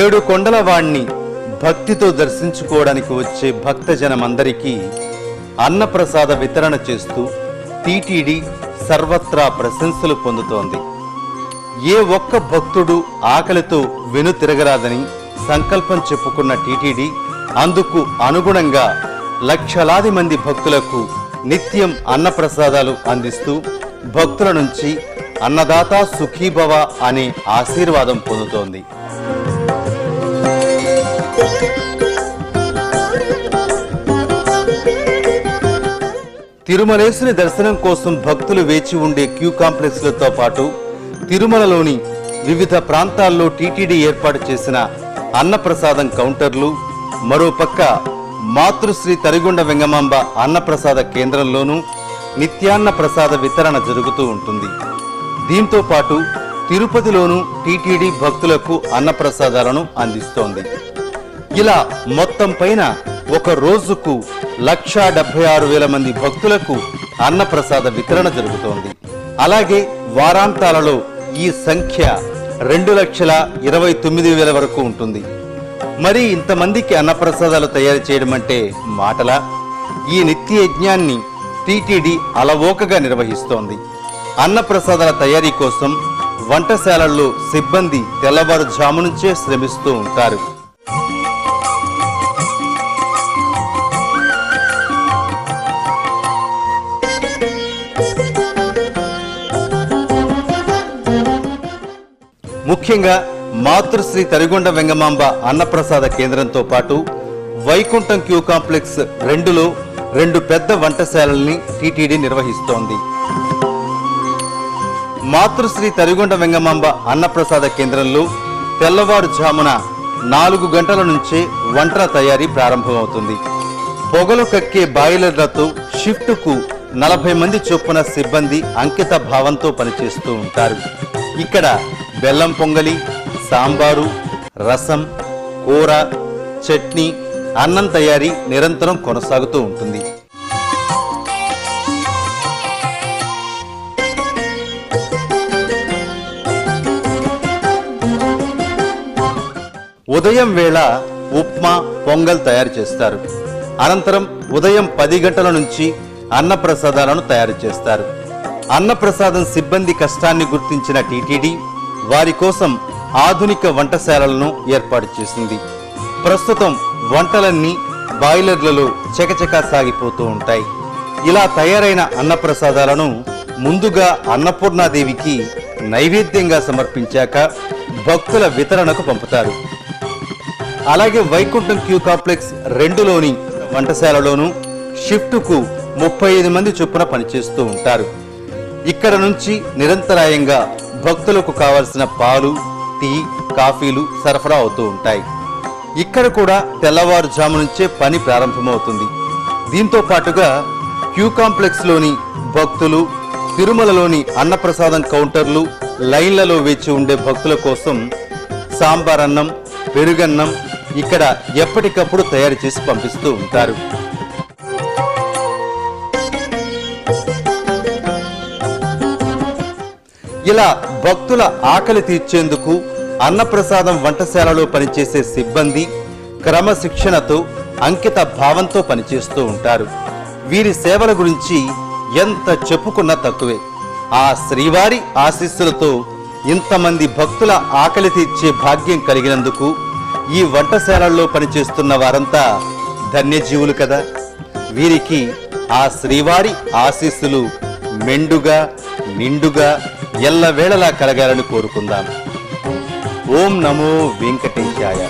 ఏడు కొండల వాణ్ణి భక్తితో దర్శించుకోవడానికి వచ్చే భక్తజనమందరికీ అన్నప్రసాద వితరణ చేస్తూ టీటీడీ సర్వత్రా ప్రశంసలు పొందుతోంది. ఏ ఒక్క భక్తుడు ఆకలితో వెనుతిరగరాదని సంకల్పం చెప్పుకున్న టీటీడీ అందుకు అనుగుణంగా లక్షలాది మంది భక్తులకు నిత్యం అన్నప్రసాదాలు అందిస్తూ భక్తుల నుంచి అన్నదాత సుఖీభవ అనే ఆశీర్వాదం పొందుతోంది. తిరుమలేశుని దర్శనం కోసం భక్తులు వేచి ఉండే క్యూ కాంప్లెక్స్లతో పాటు తిరుమలలోని వివిధ ప్రాంతాల్లో టీటీడీ ఏర్పాటు చేసిన అన్నప్రసాదం కౌంటర్లు మరోపక్క మాతృశ్రీ తరిగొండ వెంగమాంబ అన్నప్రసాద కేంద్రంలోనూ నిత్యాన్న ప్రసాద వితరణ జరుగుతూ ఉంటుంది. దీంతో పాటు తిరుపతిలోనూ టీటీడీ భక్తులకు అన్నప్రసాదాలను అందిస్తోంది. ఇలా మొత్తం పైన ఒక రోజుకు లక్షా డెబ్బై ఆరు వేల మంది భక్తులకు అన్నప్రసాద వితరణ జరుగుతోంది. అలాగే వారాంతాలలో ఈ సంఖ్య రెండు లక్షల ఇరవై తొమ్మిది వేల వరకు ఉంటుంది. మరి ఇంతమందికి అన్నప్రసాదాలు తయారు చేయడం అంటే మాటలా? ఈ నిత్య యజ్ఞాన్ని టీటీడీ అలవోకగా నిర్వహిస్తోంది. అన్నప్రసాదాల తయారీ కోసం వంటశాలల్లో సిబ్బంది తెల్లవారుజాము నుంచే శ్రమిస్తూ ఉంటారు. ముఖ్యంగా మాతృశ్రీ తరిగొండ వెంగమాంబ అన్నప్రసాద కేంద్రంతో పాటు వైకుంఠం క్యూ కాంప్లెక్స్ రెండులో రెండు పెద్ద వంటశాలల్ని టీటీడీ నిర్వహిస్తోంది. మాతృశ్రీ తరిగొండ వెంగమాంబ అన్నప్రసాద కేంద్రంలో తెల్లవారుజామున నాలుగు గంటల నుంచే వంటల తయారీ ప్రారంభమవుతుంది. పొగలు కక్కే బాయిలర్లతో షిఫ్ట్కు నలభై మంది చొప్పున సిబ్బంది అంకిత భావంతో పనిచేస్తూ ఉంటారు. ఇక్కడ బెల్లం పొంగలి సాంబారు రసం కూర చట్నీ అన్నం తయారీ నిరంతరం కొనసాగుతూ ఉంటుంది. ఉదయం వేళ ఉప్మా పొంగల్ తయారు చేస్తారు. అనంతరం ఉదయం పది గంటల నుంచి అన్నప్రసాదాలను తయారు చేస్తారు. అన్నప్రసాదం సిబ్బంది కష్టాన్ని గుర్తించిన టీటీడీ వారి కోసం ఆధునిక వంటశాలలను ఏర్పాటు చేసింది. ప్రస్తుతం వంటలన్నీ బాయిలర్లలో చకచకా సాగిపోతూ ఉంటాయి. ఇలా తయారైన అన్నప్రసాదాలను ముందుగా అన్నపూర్ణాదేవికి నైవేద్యంగా సమర్పించాక భక్తుల వితరణకు పంపుతారు. అలాగే వైకుంఠం క్యూ కాంప్లెక్స్ రెండులోని వంటశాలలోనూ షిఫ్టుకు ముప్పై ఐదు మంది చొప్పున పనిచేస్తూ ఉంటారు. ఇక్కడ నుంచి నిరంతరాయంగా భక్తులకు కావలసిన పాలు టీ కాఫీలు సరఫరా అవుతూ ఉంటాయి. ఇక్కడ కూడా తెల్లవారుజాము నుంచే పని ప్రారంభమవుతుంది. దీంతో పాటుగా క్యూ కాంప్లెక్స్లోని భక్తులు తిరుమలలోని అన్నప్రసాదం కౌంటర్లు లైన్లలో వేచి ఉండే భక్తుల కోసం సాంబార్ అన్నం పెరుగన్నం ఇక్కడ ఎప్పటికప్పుడు తయారు చేసి పంపిస్తూ ఉంటారు. ఇలా భక్తుల ఆకలి తీర్చేందుకు అన్నప్రసాదం వంటశాలలో పనిచేసే సిబ్బంది క్రమశిక్షణతో అంకిత భావంతో పనిచేస్తూ ఉంటారు. వీరి సేవల గురించి ఎంత చెప్పుకున్నా తక్కువే. ఆ శ్రీవారి ఆశీస్సులతో ఇంతమంది భక్తుల ఆకలి తీర్చే భాగ్యం కలిగినందుకు ఈ వంటశాలల్లో పనిచేస్తున్న వారంతా ధన్యజీవులు కదా. వీరికి ఆ శ్రీవారి ఆశీస్సులు మెండుగా నిండుగా ఎల్లవేళలా కలగాలని కోరుకుందాం. ఓం నమో వెంకటేశాయ